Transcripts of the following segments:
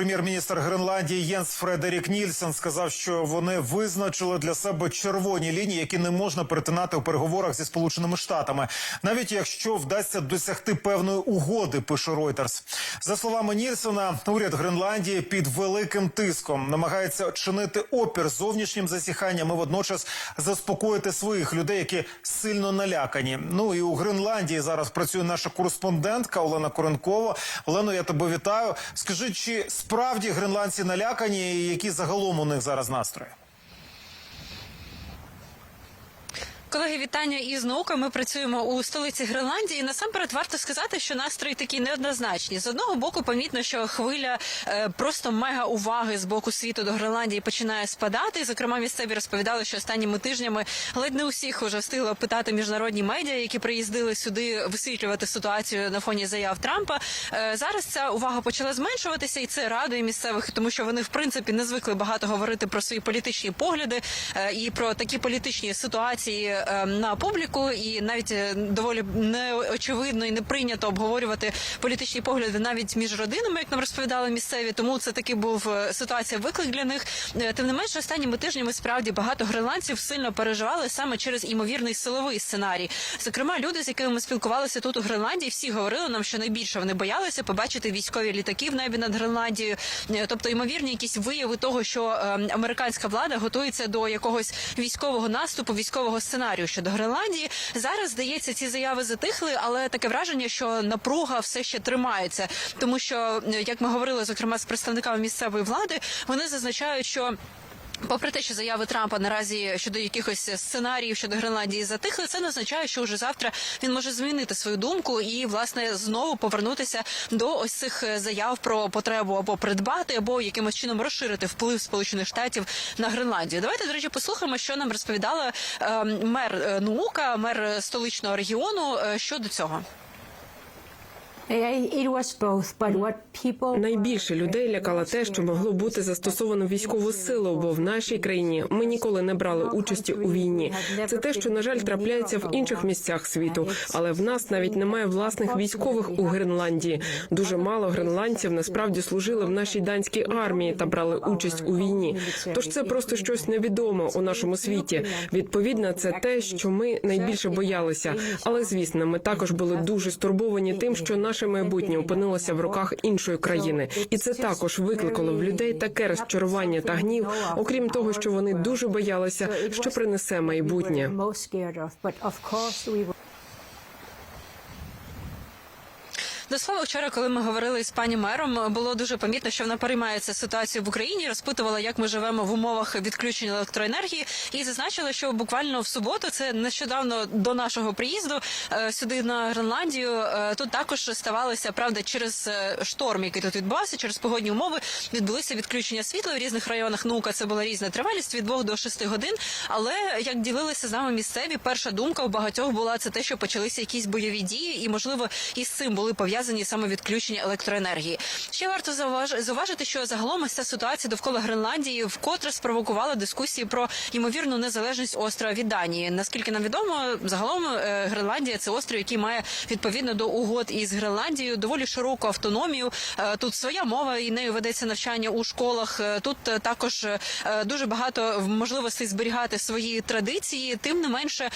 прем'єр-міністр Гренландії Єнс Фредерік Нільсен сказав, що вони визначили для себе червоні лінії, які не можна перетинати у переговорах зі сполученими штатами, навіть якщо вдасться досягти певної угоди. Пише Reuters. За словами Нільсена, уряд Гренландії під великим тиском намагається чинити опір зовнішнім засіханням і водночас заспокоїти своїх людей, які сильно налякані. Ну і у Гренландії зараз працює наша кореспондентка Олена Коренкова. Олено, я тебе вітаю. Скажи, чи справді гренландці налякані, і які загалом у них зараз настрої? Колеги, вітання із наука. Ми працюємо у столиці Гренландії. Насамперед варто сказати, що настрої такі неоднозначні. З одного боку, помітно, що хвиля е, просто мега уваги з боку світу до Гренландії починає спадати. Зокрема, місцеві розповідали, що останніми тижнями ледь не усіх вже встигли опитати міжнародні медіа, які приїздили сюди висвітлювати ситуацію на фоні заяв Трампа. Е, зараз ця увага почала зменшуватися, і це радує місцевих, тому що вони в принципі не звикли багато говорити про свої політичні погляди е, і про такі політичні ситуації на публіку, і навіть е, доволі неочевидно і не прийнято обговорювати політичні погляди навіть між родинами, як нам розповідали місцеві. Тому це таки був е, ситуація виклик для них. Е, Тим не менше, останніми тижнями справді багато гренландців сильно переживали саме через імовірний силовий сценарій. Зокрема, люди, з якими ми спілкувалися тут у Гренландії, всі говорили нам, що найбільше вони боялися побачити військові літаки в небі над Гренландією. Тобто, ймовірні якісь вияви того, що е, американська влада готується до якогось військового наступу, військового сценарію щодо Гренландії. Зараз здається, ці заяви затихли, але таке враження, що напруга все ще тримається, тому що як ми говорили, зокрема з представниками місцевої влади, вони зазначають, що. Попри те, що заяви Трампа наразі щодо якихось сценаріїв щодо Гренландії затихли, це не означає, що вже завтра він може змінити свою думку і власне знову повернутися до ось цих заяв про потребу або придбати, або якимось чином розширити вплив Сполучених Штатів на Гренландію. Давайте до речі послухаємо, що нам розповідала е, мер е, Нуука, мер столичного регіону е, щодо цього. Найбільше людей лякало те, що могло бути застосовано військову силу, бо в нашій країні ми ніколи не брали участі у війні. Це те, що на жаль трапляється в інших місцях світу, але в нас навіть немає власних військових у Гренландії. Дуже мало гренландців насправді служили в нашій данській армії та брали участь у війні. Тож це просто щось невідоме у нашому світі. Відповідно, це те, що ми найбільше боялися. Але звісно, ми також були дуже стурбовані тим, що наше майбутнє опинилося в руках іншої країни, і це також викликало в людей таке розчарування та гнів, окрім того, що вони дуже боялися, що принесе майбутнє. До слова, вчора, коли ми говорили з пані мером, було дуже помітно, що вона переймається ситуацією в Україні, розпитувала, як ми живемо в умовах відключення електроенергії, і зазначила, що буквально в суботу, це нещодавно до нашого приїзду е, сюди на Гренландію. е, Тут також ставалося правда через е, шторм, який тут відбувався, через погодні умови відбулися відключення світла в різних районах. Нука це була різна тривалість від 2 до 6 годин. Але як ділилися з нами місцеві, перша думка у багатьох була це те, що почалися якісь бойові дії, і можливо із цим були пов'язані саме відключення електроенергії. Ще варто зауваж- зауважити, що загалом ця ситуація довкола Гренландії вкотре спровокувала дискусії про ймовірну незалежність острова від Данії. Наскільки нам відомо, загалом е, Гренландія це острів, який має відповідно до угод із Гренландією доволі широку автономію. Е, Тут своя мова і нею ведеться навчання у школах. Е, Тут також дуже багато можливостей зберігати свої традиції. Тим не менше,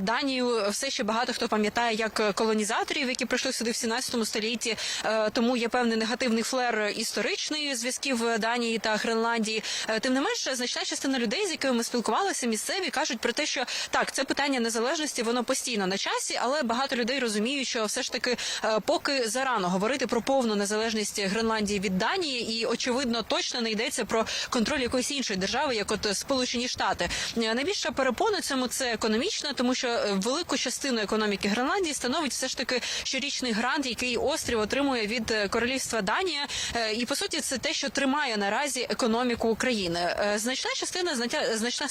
Данію все ще багато хто пам'ятає як колонізаторів, які прийшли сюди в 17 столітті. Е, Тому є певний негативний флер історичний зв'язків Данії та Гренландії. Е, Тим не менше, значна частина людей, з якими ми спілкувалися, місцеві кажуть про те, що так, це питання незалежності, воно постійно на часі, але багато людей розуміють, що все ж таки е, поки зарано говорити про повну незалежність Гренландії від Данії, і очевидно точно не йдеться про контроль якоїсь іншої держави, як от Сполучені Штати. Е, Найбільша перепона цьому це економічна, тому що е, велику частину економіки Гренландії становить все ж таки щорічний грант, який острів отримує від е, королівства Данія. Е, І по суті, це те, що тримає наразі економіку України. Е, Значна частина значна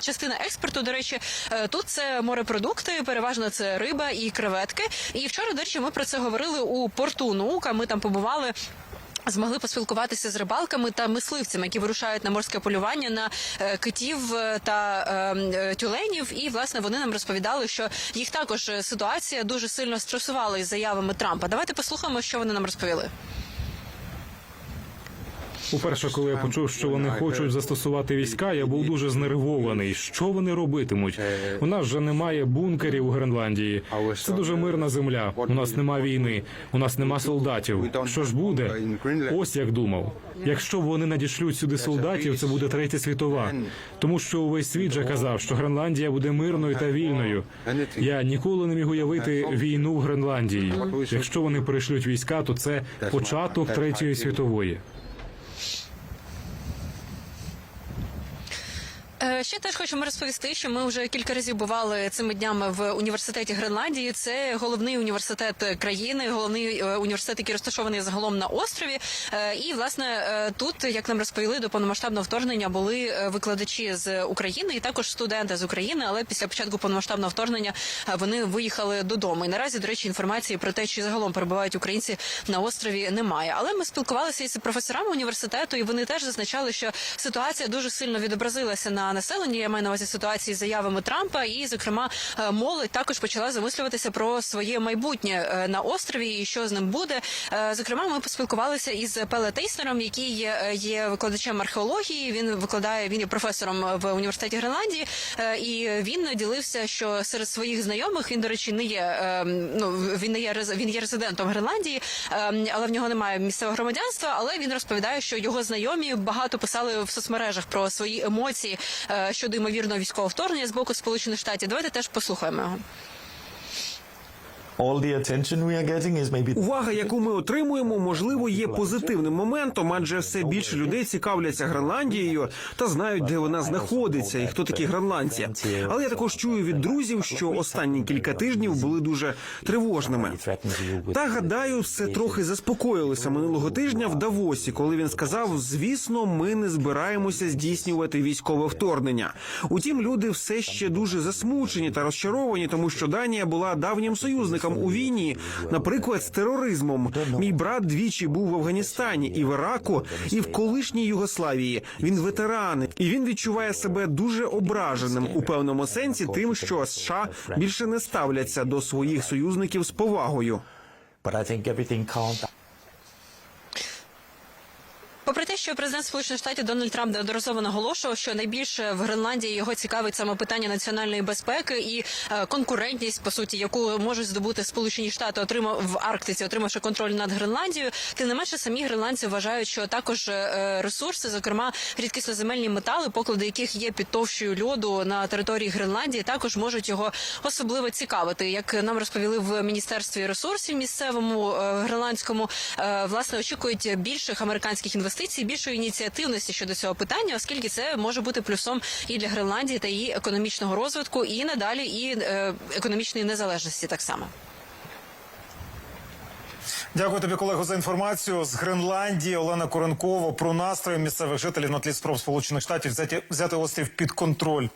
частина експорту. До речі, тут це морепродукти, переважно це риба і креветки. І вчора, до речі, ми про це говорили у порту наука. Ми там побували. Змогли поспілкуватися з рибалками та мисливцями, які вирушають на морське полювання на е, китів е, та е, е, тюленів. І власне вони нам розповідали, що їх також ситуація дуже сильно стресувала із заявами Трампа. Давайте послухаємо, що вони нам розповіли. Уперше, коли я почув, що вони хочуть застосувати війська, я був дуже знервований. Що вони робитимуть? У нас вже немає бункерів у Гренландії. Це дуже мирна земля. У нас нема війни, у нас нема солдатів. Що ж буде? Ось як думав. Якщо вони надішлють сюди солдатів, це буде третя світова. Тому що увесь світ же казав, що Гренландія буде мирною та вільною. Я ніколи не міг уявити війну в Гренландії. Якщо вони прийшлють війська, то це початок третьої світової. Ще теж хочемо розповісти, що ми вже кілька разів бували цими днями в університеті Гренландії. Це головний університет країни, головний е, університет, який розташований загалом на острові. Е, І власне е, тут, як нам розповіли, до повномасштабного вторгнення були е, викладачі з України і також студенти з України. Але після початку повномасштабного вторгнення е, вони виїхали додому. І наразі, до речі, інформації про те, чи загалом перебувають українці на острові, немає. Але ми спілкувалися із професорами університету, і вони теж зазначали, що ситуація дуже сильно відобразилася на населенні. Я маю на увазі ситуації з заявами Трампа, і зокрема е, молодь також почала замислюватися про своє майбутнє е, на острові і що з ним буде. Е, Зокрема, ми поспілкувалися із Пеле Тейснером, який є, викладачем археології. Він викладає, він є професором в університеті Гренландії, і він ділився, що серед своїх знайомих він, до речі, не є ну він не є він є резидентом Гренландії, але в нього немає місцевого громадянства. Але він розповідає, що його знайомі багато писали в соцмережах про свої емоції щодо ймовірного військового вторгнення з боку Сполучених Штатів. Давайте теж послухаємо його. All the attention we are getting is maybe Увага, яку ми отримуємо, можливо, є позитивним моментом, адже все більше людей цікавляться Гренландією та знають, де вона знаходиться і хто такі гренландці. Але я також чую від друзів, що останні кілька тижнів були дуже тривожними. Та гадаю, все трохи заспокоїлося минулого тижня в Давосі, коли він сказав: звісно, ми не збираємося здійснювати військове вторгнення. Утім, люди все ще дуже засмучені та розчаровані, тому що Данія була давнім союзником у війні, наприклад, з тероризмом. Мій брат двічі був в Афганістані і в Іраку, і в колишній Югославії. Він ветеран, і він відчуває себе дуже ображеним у певному сенсі, тим, що США більше не ставляться до своїх союзників з повагою. Що президент Сполучених Штатів Дональд Трамп неодноразово наголошував, що найбільше в Гренландії його цікавить саме питання національної безпеки і е, конкурентність, по суті, яку можуть здобути Сполучені Штати, отримав в Арктиці, отримавши контроль над Гренландією. Тим не менше, самі гренландці вважають, що також е, ресурси, зокрема рідкісноземельні метали, поклади яких є під товщою льоду на території Гренландії, також можуть його особливо цікавити. Як нам розповіли в міністерстві ресурсів місцевому е, гренландському, е, власне очікують більших американських інвестицій, більшої ініціативності щодо цього питання, оскільки це може бути плюсом і для Гренландії та її економічного розвитку, і надалі і е, економічної незалежності так само. Дякую тобі, колего, за інформацію з Гренландії. Олена Коренкова про настрої місцевих жителів на тлі спроб Сполучених Штатів взяти, взяти острів під контроль.